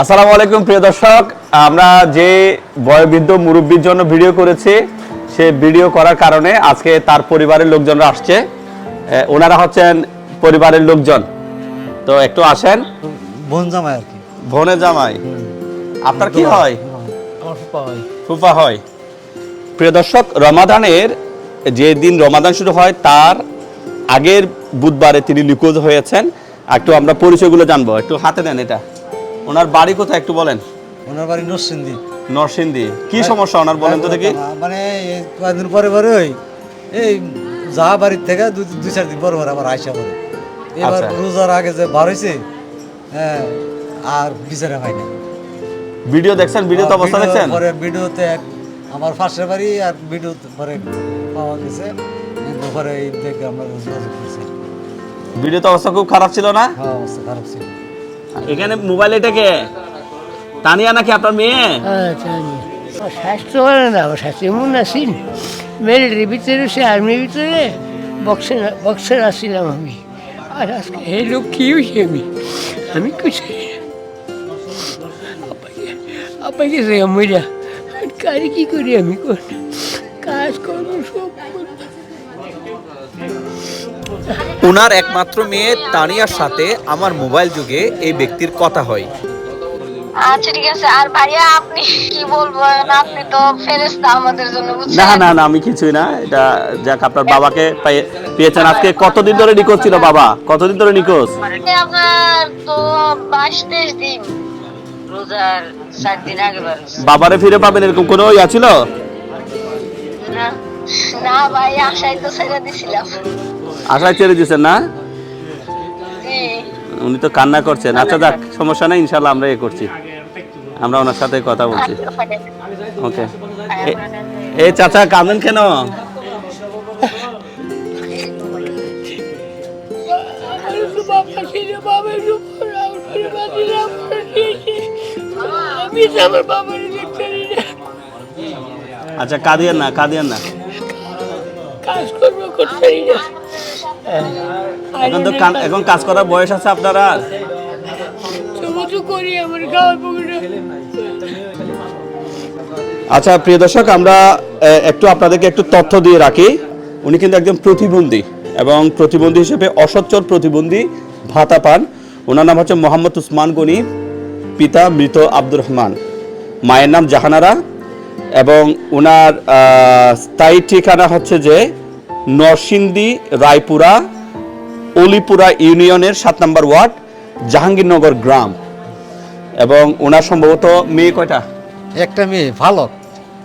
আসসালামু আলাইকুম প্রিয় দর্শক। আমরা যে বয়োবৃদ্ধ মুরব্বীর জন্য ভিডিও করেছি সে ভিডিও করার কারণে আজকে তার পরিবারের লোকজনরা আসছে। ওনারা হচ্ছেন পরিবারের লোকজন। তো একটু আসেন। বোন জামাই আর কি। ভনে জামাই। আপনার কি হয়? আমার ফুপা হয়। ফুফা হয়। প্রিয় দর্শক রমাদানের যে দিন রমাদান শুরু হয় তার আগের বুধবারে তিনি নিখোঁজ হয়েছেন। একটু আমরা পরিচয়গুলো জানব। একটু হাতে নেন এটা। ওনার বাড়ি কোথায় একটু বলেন? ওনার বাড়ি নরসিংদী। নরসিংদী। কি সমস্যা ওনার বলেন তো দেখি। মানে কয়েকদিন পরে পরে ওই এই যা বাড়ির থেকে দুই দুই চার দিন পরে পরে আবার আইসা পরে এবার আচ্ছা। রোজার আগে যে বার হয়েছে হ্যাঁ আর বিচারে হয় না। ভিডিও দেখছেন? ভিডিওতে অবস্থা দেখছেন? পরে ভিডিওতে আমার ফার্স্টের বাড়ি আর ভিডিও পরে পাওয়া গেছে। পরে এই দেখে আমরা যোগাযোগ করছি। ভিডিওতে অবস্থা খুব খারাপ ছিল না? হ্যাঁ অবস্থা খারাপ ছিল। এখানে মোবাইল এটাকে তানিয়া নাকি আপনার মেয়ে? হ্যাঁ স্বাস্থ্য ভালো না স্বাস্থ্য এমন আসিন মিলিটারির ভিতরে, সে আর্মির ভিতরে বক্সে বক্সের আসছিলাম আমি। আর আজকে এই লোক হয়েছে আমি? আমি কিছু আপাকে সে মরিয়া কারি কি করি আমি কাজ করব, সব উনার একমাত্র মেয়ে তানিয়ার সাথে আমার মোবাইল যুগে এই ব্যক্তির কথা হয়। আচ্ছা ঠিক আছে। আর ভাইয়া আপনি কি বলবেন আপনি তো ফেরেস্তা আমাদের জন্য না বুঝছেন? না না আমি কিছুই না। এটা যাক আপনার বাবাকে পেয়ে- পেয়েছেন। আজকে কতদিন ধরে নিখোঁজ ছিল বাবা? কতদিন ধরে নিখোঁজ? আপনার তো বাইশ তেইশ দিন। রোজার দিন আগে বাবারে ফিরে পাবেন এরকম কোনো ইয়া ছিল? না না ভাই আশাই তো ছেড়ে দিছিলাম। আশায় ছেড়ে দিয়েছেন না? উনি তো কান্না করছেন। আচ্ছা যাক সমস্যা নাই ইনশাল্লাহ আমরা এ করছি। আমরা ওনার সাথে কথা বলছি। ওকে। এ চাচা কাঁদেন কেন? আচ্ছা কাঁদিয়েন না কাঁদিয়েন না। কাজ করব করতে না। এখন তো এখন কাজ করার বয়স আছে আপনার আচ্ছা প্রিয় দর্শক আমরা একটু আপনাদেরকে একটু তথ্য দিয়ে রাখি। উনি কিন্তু একজন প্রতিবন্ধী এবং প্রতিবন্ধী হিসেবে অসচ্ছল প্রতিবন্ধী ভাতা পান। ওনার নাম হচ্ছে মোহাম্মদ উসমান গনি পিতা মৃত আব্দুর রহমান। মায়ের নাম জাহানারা এবং ওনার স্থায়ী ঠিকানা হচ্ছে যে নরসিংদী রায়পুরা অলিপুরা ইউনিয়নের সাত নম্বর ওয়ার্ড জাহাঙ্গীরনগর গ্রাম। এবং ওনার সম্ভবত মেয়ে কয়টা? একটা মেয়ে ভালো।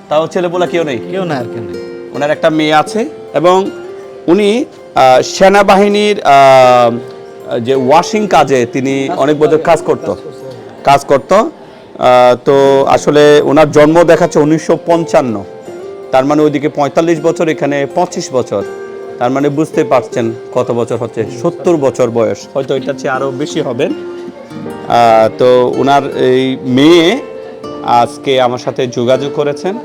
তাও ছেলেপোলা কেউ নেই? কেউ না আর কেউ নেই। ওনার একটা মেয়ে আছে এবং উনি সেনাবাহিনীর যে ওয়াশিং কাজে তিনি অনেক বছর কাজ করত। কাজ করত। তো আসলে ওনার জন্ম দেখাচ্ছে উনিশশো পঞ্চান্ন। তার মানে ওইদিকে পঁয়তাল্লিশ বছর এখানে পঁচিশ বছর। তার মানে বুঝতে পারছেন কত বছর হচ্ছে সত্তর বছর বয়স। হয়তো এটা চেয়ে আরও বেশি হবেন। তো ওনার এই মেয়ে আজকে আমার সাথে যোগাযোগ করেছেন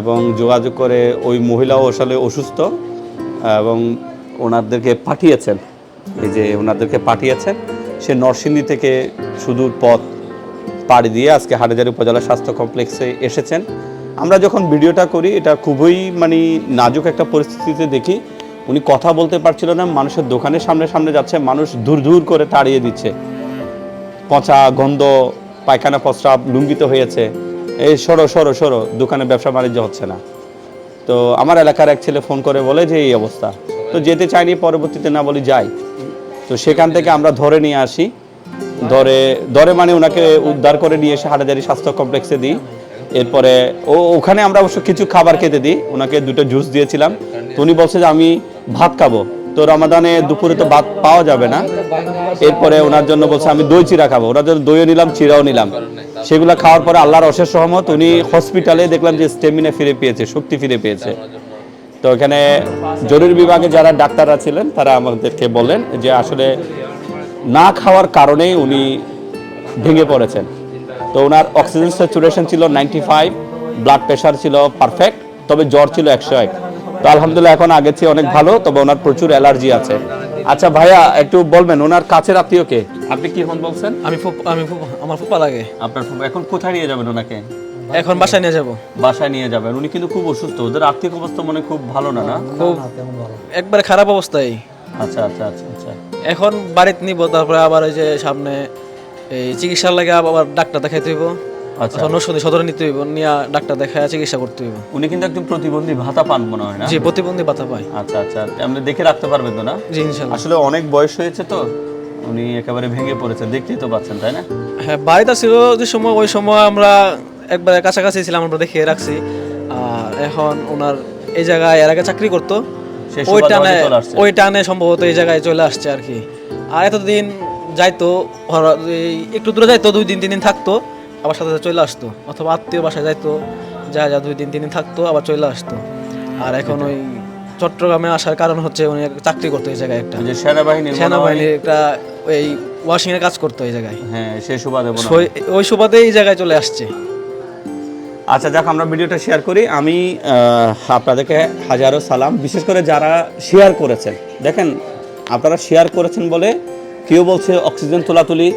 এবং যোগাযোগ করে ওই মহিলাও আসলে অসুস্থ এবং ওনাদেরকে পাঠিয়েছেন। এই যে ওনাদেরকে পাঠিয়েছেন সে নরসিংদী থেকে সুদূর পথ পাড়ি দিয়ে আজকে হাটাজারি উপজেলা স্বাস্থ্য কমপ্লেক্সে এসেছেন। আমরা যখন ভিডিওটা করি, এটা খুবই মানে নাজুক একটা পরিস্থিতিতে দেখি। উনি কথা বলতে পারছিল না, মানুষের দোকানের সামনে সামনে যাচ্ছে, মানুষ দূর দূর করে তাড়িয়ে দিচ্ছে। পচা গন্ধ, পায়খানা প্রস্রাব লুঙ্গিত হয়েছে। এই সরো সরো সরো, দোকানে ব্যবসা বাণিজ্য হচ্ছে না। তো আমার এলাকার এক ছেলে ফোন করে বলে যে, এই অবস্থা। তো যেতে চাইনি, পরবর্তীতে না বলি যাই। তো সেখান থেকে আমরা ধরে নিয়ে আসি। ধরে ধরে মানে ওনাকে উদ্ধার করে নিয়ে এসে হাটাজারি স্বাস্থ্য কমপ্লেক্সে দিই। এরপরে ও ওখানে আমরা অবশ্য কিছু খাবার খেতে দিই। ওনাকে দুটো জুস দিয়েছিলাম। তো উনি বলছে যে, আমি ভাত খাব। তো রমাদানে দুপুরে তো ভাত পাওয়া যাবে না। এরপরে ওনার জন্য বলছে, আমি দই চিরা খাব। ওনার জন্য দইও নিলাম, চিরাও নিলাম। সেগুলো খাওয়ার পরে আল্লাহর অশেষ সহমত উনি হসপিটালে দেখলাম যে স্টেমিনা ফিরে পেয়েছে, শক্তি ফিরে পেয়েছে। তো এখানে জরুরি বিভাগে যারা ডাক্তাররা ছিলেন, তারা আমাদেরকে বলেন যে, আসলে না খাওয়ার কারণেই উনি ভেঙে পড়েছেন। তো ওনার অক্সিজেন স্যাচুরেশন ছিল নাইনটি ফাইভ ব্লাড প্রেশার ছিল পারফেক্ট তবে জ্বর ছিল একশো এক। তো আলহামদুলিল্লাহ এখন আগের চেয়ে অনেক ভালো তবে ওনার প্রচুর অ্যালার্জি আছে। আচ্ছা ভাইয়া একটু বলবেন ওনার কাছের আত্মীয় কে? আপনি কি হন বলছেন? আমি আমি আমার ফুপা লাগে। আপনার ফুফু- এখন কোথায় নিয়ে যাবেন ওনাকে? এখন বাসায় নিয়ে যাব। বাসায় নিয়ে যাবেন উনি কিন্তু খুব অসুস্থ ওদের আর্থিক অবস্থা মনে খুব ভালো না না? খুব একবারে খারাপ অবস্থায়। আচ্ছা আচ্ছা আচ্ছা আচ্ছা। এখন বাড়িতে নিব তারপরে আবার ওই যে সামনে এই চিকিৎসার লাগে আবার ডাক্তার দেখাইতে হইব। আচ্ছা। নরসিংদী সদরে নিতে হইব নিয়ে ডাক্তার দেখায় চিকিৎসা করতে হইব। উনি কিন্তু একজন প্রতিবন্ধী ভাতা পান মনে হয় না? জি প্রতিবন্ধী বাতা পায়। আচ্ছা আচ্ছা। আপনি দেখে রাখতে পারবেন তো না? জি ইনশাল্লাহ। আসলে অনেক বয়স হয়েছে তো উনি একেবারে ভেঙে পড়েছেন দেখতেই তো পাচ্ছেন তাই না? হ্যাঁ বাড়িতে ছিল যে সময় ওই সময় আমরা একবারে কাছাকাছি ছিলাম আমরা দেখিয়ে রাখছি। আর এখন ওনার এই জায়গায় এর আগে চাকরি করতো। ওই টানে। ওই টানে সম্ভবত এই জায়গায় চলে আসছে আর কি। আর এতদিন যাইতো এই একটু দূরে যাইতো দুই দিন তিন দিন থাকতো আবার সাথে সাথে চলে আসতো। অথবা আত্মীয় বাসায় যাইতো যা যা দুই দিন তিন দিন থাকতো আবার চলে আসতো। আর এখন ওই চট্টগ্রামে আসার কারণ হচ্ছে উনি চাকরি করতো এই জায়গায় একটা। সেনাবাহিনীর মনে একটা ওই ওয়াশিং এর কাজ করতো এই জায়গায়। হ্যাঁ সেই সুবাদে ওই সুবাদে এই জায়গায় চলে আসছে। আচ্ছা যাক আমরা ভিডিওটা শেয়ার করি। আমি আপনাদেরকে হাজারো সালাম। বিশেষ করে যারা শেয়ার করেছেন। দেখেন আপনারা শেয়ার করেছেন বলে কেউ বলছে অক্সিজেন তোলাতুলি,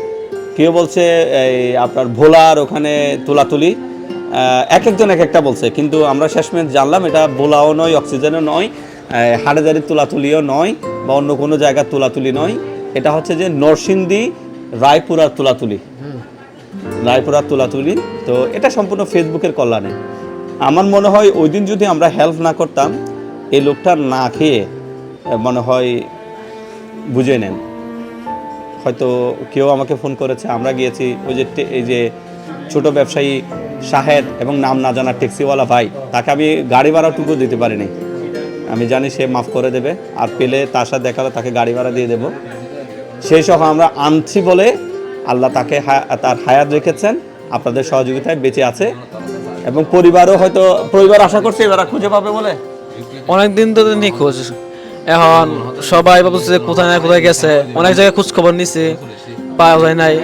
কেউ বলছে এই আপনার ভোলার ওখানে তোলাতুলি এক একজন এক একটা বলছে। কিন্তু আমরা শেষমেশ জানলাম এটা ভোলাও নয়, অক্সিজেনও নয় হাড়েদারির তোলাতুলিও নয় বা অন্য কোনো জায়গার তোলাতুলি নয়। এটা হচ্ছে যে নরসিংদী রায়পুরার তোলাতুলি। রায়পুরার তুলাতুলি। তো এটা সম্পূর্ণ ফেসবুকের কল্যাণে। আমার মনে হয় ওই দিন যদি আমরা হেল্প না করতাম, এই লোকটা না খেয়ে মনে হয় বুঝে নেন। হয়তো কেউ আমাকে ফোন করেছে, আমরা গিয়েছি। ওই যে এই যে ছোট ব্যবসায়ী শাহেদ এবং নাম না জানা ট্যাক্সিওয়ালা ভাই, তাকে আমি গাড়ি ভাড়াটুকু দিতে পারিনি। আমি জানি সে মাফ করে দেবে, আর পেলে তার সাথে দেখালে তাকে গাড়ি ভাড়া দিয়ে দেবো। সেই সহ আমরা আনছি বলে আল্লাহ তাকে তার হায়াত রেখেছেন, আপনাদের সহযোগিতায় বেঁচে আছে। এবং পরিবারও হয়তো, পরিবার আশা করছে এবার খুঁজে পাবে বলে। অনেকদিন তো নিখোঁজ। এখন সবাই ভাবছে যে কোথায় না কোথায় গেছে। অনেক জায়গায় খোঁজ খবর নিছে পাওয়া যায় নাই।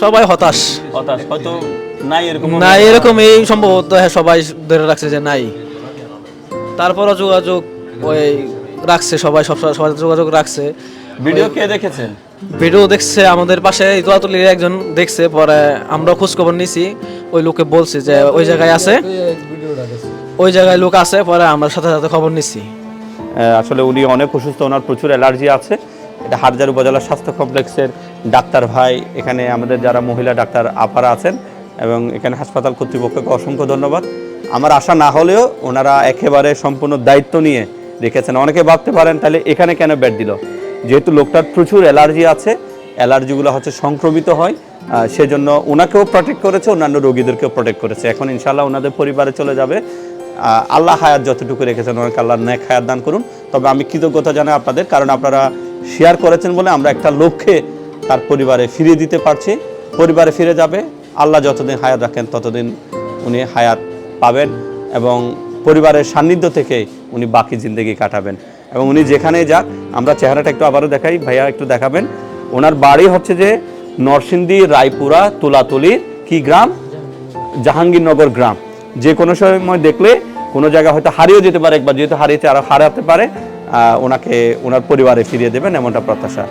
সবাই হতাশ। হতাশ হয়তো নাই এরকম না এরকম এই সম্ভবত হ্যাঁ সবাই ধরে রাখছে যে নাই। তারপরও যোগাযোগ ওই রাখছে সবাই সব সবাই যোগাযোগ রাখছে। ভিডিও কে দেখেছেন ভিডিও দেখছে আমাদের পাশে তোয়াতুলির একজন দেখছে পরে আমরা খোঁজ খবর নিছি। ওই লোকে বলছে যে ওই জায়গায় আছে। ওই জায়গায় লোক আছে পরে আমরা সাথে সাথে খবর নিছি। আসলে উনি অনেক অসুস্থ, ওনার প্রচুর অ্যালার্জি আছে। এটা হাটজার উপজেলা স্বাস্থ্য কমপ্লেক্সের ডাক্তার ভাই, এখানে আমাদের যারা মহিলা ডাক্তার আপারা আছেন এবং এখানে হাসপাতাল কর্তৃপক্ষকে অসংখ্য ধন্যবাদ। আমার আশা না হলেও ওনারা একেবারে সম্পূর্ণ দায়িত্ব নিয়ে রেখেছেন। অনেকে ভাবতে পারেন, তাহলে এখানে কেন বেড দিল? যেহেতু লোকটার প্রচুর অ্যালার্জি আছে, অ্যালার্জিগুলো হচ্ছে সংক্রমিত হয় সেজন্য ওনাকেও প্রোটেক্ট করেছে, অন্যান্য রোগীদেরকেও প্রোটেক্ট করেছে। এখন ইনশাল্লাহ ওনাদের পরিবারে চলে যাবে। আল্লাহ হায়াত যতটুকু রেখেছেন, ওনাকে আল্লাহ ন্যাক হায়াত দান করুন। তবে আমি কৃতজ্ঞতা জানাই আপনাদের, কারণ আপনারা শেয়ার করেছেন বলে আমরা একটা লক্ষ্যে তার পরিবারে ফিরিয়ে দিতে পারছি। পরিবারে ফিরে যাবে, আল্লাহ যতদিন হায়াত রাখেন, ততদিন উনি হায়াত পাবেন এবং পরিবারের সান্নিধ্য থেকে উনি বাকি জিন্দগি কাটাবেন। এবং উনি যেখানেই যাক, আমরা চেহারাটা একটু আবারও দেখাই, ভাইয়া একটু দেখাবেন। ওনার বাড়ি হচ্ছে যে নরসিংদী, রায়পুরা তুলাতুলির কি গ্রাম? জাহাঙ্গীরনগর গ্রাম। যে কোনো সময় দেখলে কোনো জায়গা হয়তো হারিয়েও যেতে পারে একবার যেহেতু হারিয়েছে আরও হারাতে পারে আহ, ওনাকে ওনার পরিবারে ফিরিয়ে দেবেন এমনটা প্রত্যাশা।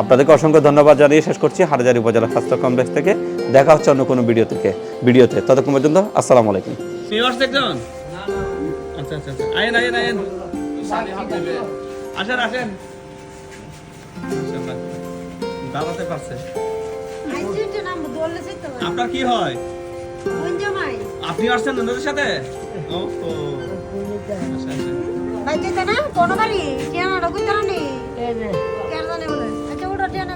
আপনাদেরকে অসংখ্য ধন্যবাদ জানিয়ে শেষ করছি হাটজারি উপজেলা স্বাস্থ্য কমপ্লেক্স থেকে। দেখা হচ্ছে অন্য কোনো ভিডিও থেকে ভিডিওতে ততক্ষণ পর্যন্ত আসসালামু আলাইকুম। আচ্ছা আচ্ছা আচ্ছা। আয়েন আয়েন আয়েন। আসেন আসেন। দাঁড়াতে পারছে। আইসিইউতে নাম বললে তো আপনার কি হয়? আপনি আসছেন ওনাদের সাথে? নি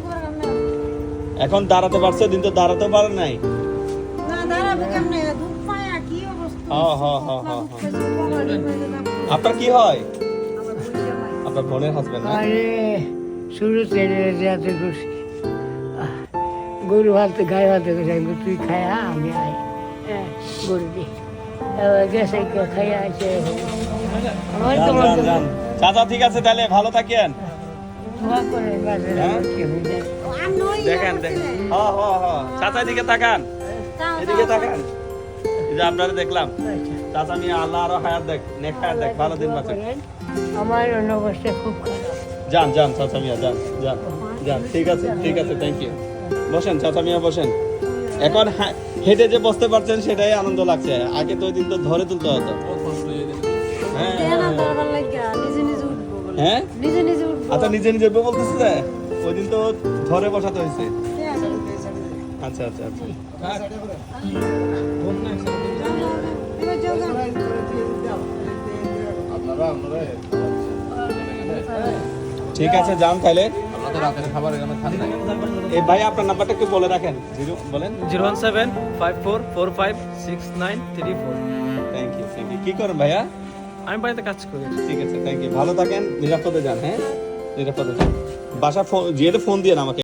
করে এখন দাঁড়াতে পারছে দিন তো দাঁড়াতে পারে নাই। না দাঁড়াবো কেমনে? দুধ পায়া কি অবস্থা হ হ হ হ আপনার কি হয়? আপনার বোনের হাজবেন্ড না? আরে শুরু থেকে যাতে করছি গরু হাতে গায়ে হাতে তুই খায়া আমি আই হ্যাঁ গরু দি। এবার গেছে খাইয়া আছে। চাচা ঠিক আছে তাহলে ভালো থাকেন। হ্যাঁ? কি হয়ে? যায় আমি নই দেখেন দেখেন। হ হ হ। চাচা এদিকে তাকান। এদিকে তাকান। এই যে আপনারা দেখলাম। আচ্ছা। চাচা নিয়ে আল্লাহ আরও হায়াত দেখ নেক হায়াত দেখ। ভালো দিন বাঁচুক আমার অবস্থা খুব যান যান চাচা মিয়া যান যান যান। ঠিক আছে ঠিক আছে থ্যাংক ইউ বসেন চাচা মিয়া বসেন। এখন হা- হেঁটে যে বসতে পারছেন সেটাই আনন্দ লাগছে। আগে তো ওই দিন তো ধরে তুলতে হতো। হ্যাঁ। না দরকার লাগিয়া নিজে নিজে উঠবো হ্যাঁ? আচ্ছা নিজে নিজে উঠবে বলতেছে যে ওই দিন তো ধরে বসাতে হয়েছে। আচ্ছা আচ্ছা। আচ্ছা ঠিক আছে যান তাহলে। এই ভাই আপনার নাম্বারটা একটু বলে রাখেন। জিরো বলেন। Zero one seven five four four five six nine three four. Thank you thank you কি করেন ভাইয়া? আমি বাড়িতে কাজ করি। ঠিক আছে থ্যাংক ইউ ভালো থাকেন নিরাপদে যান হ্যাঁ? নিরাপদে যান। বাসা ফোন যেহেতু ফোন দিয়ে আমাকে।